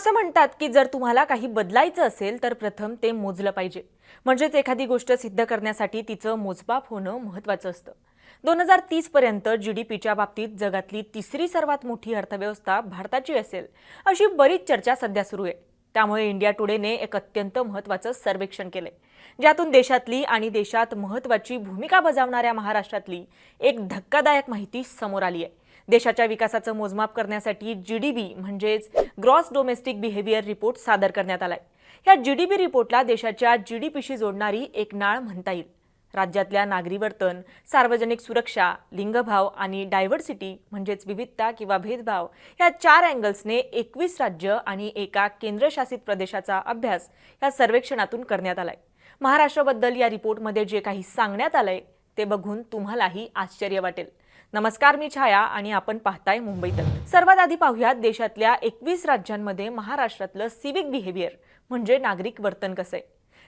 असं म्हणतात की जर तुम्हाला काही बदलायचं असेल तर प्रथम ते मोजलं पाहिजे. म्हणजेच एखादी गोष्ट सिद्ध करण्यासाठी तिचं मोजमाप होणं महत्त्वाचं असतं. दोन हजार तीसपर्यंत जी डी पीच्या बाबतीत जगातली तिसरी सर्वात मोठी अर्थव्यवस्था भारताची असेल अशी बरीच चर्चा सध्या सुरू आहे. त्यामुळे इंडिया टुडेने एक अत्यंत महत्त्वाचं सर्वेक्षण केलंय. ज्यातून देशातली आणि देशात महत्त्वाची भूमिका बजावणाऱ्या महाराष्ट्रातली एक धक्कादायक माहिती समोर आली आहे. देशाच्या विकासाचं मोजमाप करण्यासाठी जी डी बी म्हणजेच ग्रॉस डोमेस्टिक बिहेवियर रिपोर्ट सादर करण्यात आलाय. या जी डी बी रिपोर्टला देशाच्या जी डी पीशी जोडणारी एक नाळ म्हणता येईल. राज्यातल्या नागरी वर्तन सार्वजनिक सुरक्षा लिंगभाव आणि डायव्हर्सिटी म्हणजेच विविधता किंवा भेदभाव या चार अँगल्सने एकवीस राज्य आणि एका केंद्रशासित प्रदेशाचा अभ्यास या सर्वेक्षणातून करण्यात आलाय. महाराष्ट्राबद्दल या रिपोर्टमध्ये जे काही सांगण्यात आलंय ते बघून तुम्हालाही आश्चर्य वाटेल. नमस्कार मी छाया आणि आपण पाहताय मुंबई तक. सर्वात आधी पाहूयात देशातल्या एकवीस राज्यांमध्ये महाराष्ट्रातलं सिविक बिहेवियर म्हणजे नागरिक वर्तन कसं? आहे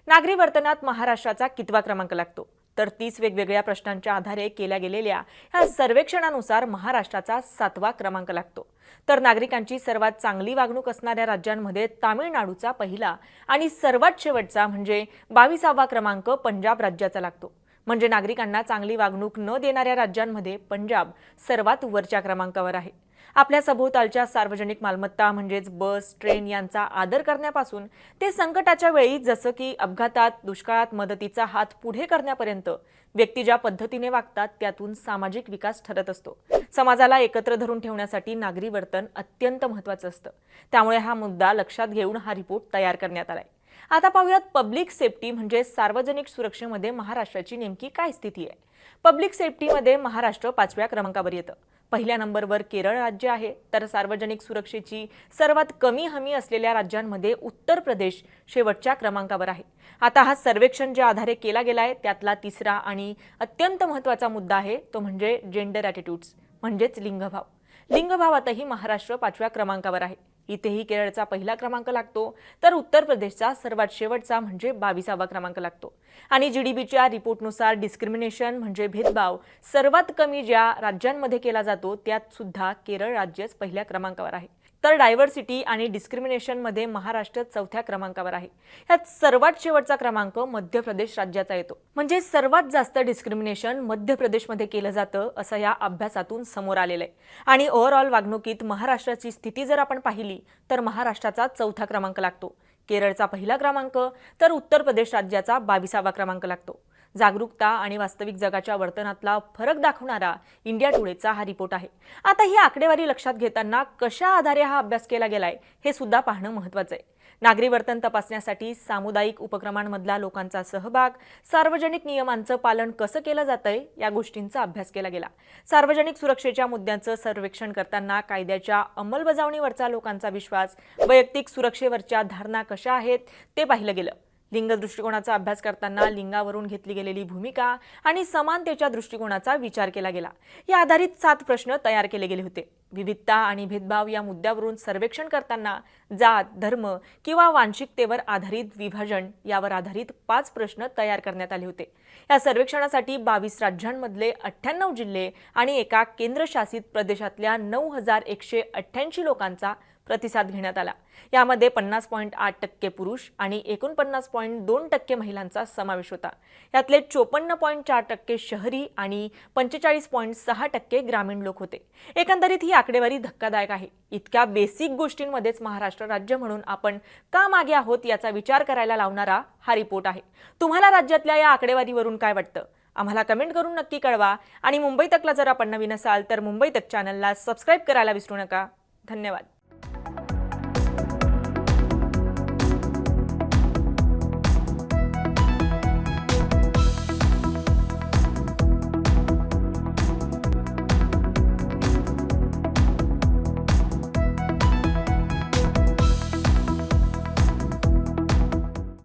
नागरी वर्तनात महाराष्ट्राचा कितवा क्रमांक लागतो? तर तीस वेगवेगळ्या प्रश्नांच्या आधारे केल्या गेलेल्या ह्या सर्वेक्षणानुसार महाराष्ट्राचा सातवा क्रमांक लागतो. तर नागरिकांची सर्वात चांगली वागणूक असणाऱ्या राज्यांमध्ये तामिळनाडूचा पहिला आणि सर्वात शेवटचा म्हणजे बावीसावा क्रमांक पंजाब राज्याचा लागतो. म्हणजे नागरिकांना चांगली वागणूक न देणाऱ्या राज्यांमध्ये पंजाब सर्वात वरच्या क्रमांकावर आहे. आपल्या सभोवतालच्या सार्वजनिक मालमत्ता म्हणजेच बस ट्रेन यांचा आदर करण्यापासून ते संकटाच्या वेळी जसं की अपघातात दुष्काळात मदतीचा हात पुढे करण्यापर्यंत व्यक्ती ज्या पद्धतीने वागतात त्यातून सामाजिक विकास ठरत असतो. समाजाला एकत्र धरून ठेवण्यासाठी नागरी वर्तन अत्यंत महत्त्वाचं असतं. त्यामुळे हा मुद्दा लक्षात घेऊन हा रिपोर्ट तयार करण्यात आलाय. आता पाहूयात पब्लिक सेफ्टी म्हणजे सार्वजनिक सुरक्षेमध्ये महाराष्ट्राची नेमकी काय स्थिती आहे. पब्लिक सेफ्टीमध्ये महाराष्ट्र पाचव्या क्रमांकावर येतं. पहिल्या नंबरवर केरळ राज्य आहे तर सार्वजनिक सुरक्षेची सर्वात कमी हमी असलेल्या राज्यांमध्ये उत्तर प्रदेश शेवटच्या क्रमांकावर आहे. आता हा सर्वेक्षण ज्या आधारे केला गेला आहे त्यातला तिसरा आणि अत्यंत महत्त्वाचा मुद्दा आहे तो म्हणजे जेंडर ॲटिट्यूड्स म्हणजेच लिंगभाव. लिंगभावातही महाराष्ट्र पाचव्या क्रमांकावर आहे. इथेही केरळचा पहिला क्रमांक लागतो. तर उत्तर प्रदेशचा सर्वात शेवटचा म्हणजे बावीसावा क्रमांक लागतो. आणि जी डी बीच्या रिपोर्टनुसार डिस्क्रिमिनेशन म्हणजे भेदभाव सर्वात कमी ज्या राज्यांमध्ये केला जातो त्यात सुद्धा केरळ राज्यच पहिल्या क्रमांकावर आहे. तर डायव्हर्सिटी आणि डिस्क्रिमिनेशनमध्ये महाराष्ट्र चौथ्या क्रमांकावर आहे. ह्यात सर्वात शेवटचा क्रमांक मध्य प्रदेश राज्याचा येतो. म्हणजे सर्वात जास्त डिस्क्रिमिनेशन मध्य प्रदेशमध्ये केलं जातं असं या अभ्यासातून समोर आलेलं आहे. आणि ओव्हरऑल वागणुकीत महाराष्ट्राची स्थिती जर आपण पाहिली तर महाराष्ट्राचा चौथा क्रमांक लागतो. केरळचा पहिला क्रमांक तर उत्तर प्रदेश राज्याचा बावीसावा क्रमांक लागतो. जागरूकता आणि वास्तविक जगाच्या वर्तनातला फरक दाखवणारा इंडिया टुडेचा हा रिपोर्ट आहे. आता ही आकडेवारी लक्षात घेताना कशा आधारे हा अभ्यास केला गेलाय हे सुद्धा पाहणं महत्त्वाचं आहे. नागरी वर्तन तपासण्यासाठी सामुदायिक उपक्रमांमधला लोकांचा सहभाग सार्वजनिक नियमांचं पालन कसं केलं जातंय या गोष्टींचा अभ्यास केला गेला. सार्वजनिक सुरक्षेच्या मुद्द्यांचं सर्वेक्षण करताना कायद्याच्या अंमलबजावणीवरचा लोकांचा विश्वास वैयक्तिक सुरक्षेवरच्या धारणा कशा आहेत ते पाहिलं गेलं. लिंग दृष्टिकोनाचा अभ्यास करताना लिंगावरून घेतली गेलेली भूमिका आणि समानतेच्या दृष्टिकोनाचा विचार केला गेला. या आधारित सात प्रश्न तयार केले गेले होते. विविधता आणि भेदभाव या मुद्द्यावरून सर्वेक्षण करताना जात धर्म किंवा वांशिकतेवर आधारित विभाजन यावर आधारित पाच प्रश्न तयार करण्यात आले होते. या सर्वेक्षणासाठी बावीस राज्यांमधले अठ्ठ्याण्णव जिल्हे आणि एका केंद्रशासित प्रदेशातल्या नऊ हजार एकशे अठ्ठ्याऐंशी लोकांचा प्रतिसाद घेण्यात आला. यामध्ये पन्नास पॉईंट आठ टक्के पुरुष आणि एकोणपन्नास पॉईंट दोन टक्के महिलांचा समावेश होता. यातले चोपन्न पॉईंट चार टक्के शहरी आणि पंचेचाळीस पॉईंट सहा टक्के ग्रामीण लोक होते. एकंदरीत ही आकडेवारी धक्कादायक आहे. इतक्या बेसिक गोष्टींमध्येच महाराष्ट्र राज्य म्हणून आपण का मागे आहोत याचा विचार करायला लावणारा हा रिपोर्ट आहे. तुम्हाला राज्यातल्या या आकडेवारीवरून काय वाटतं? आम्हाला कमेंट करून नक्की कळवा. आणि मुंबई तकला जर आपण नवीन असाल तर मुंबई तक चॅनलला सबस्क्राईब करायला विसरू नका. धन्यवाद.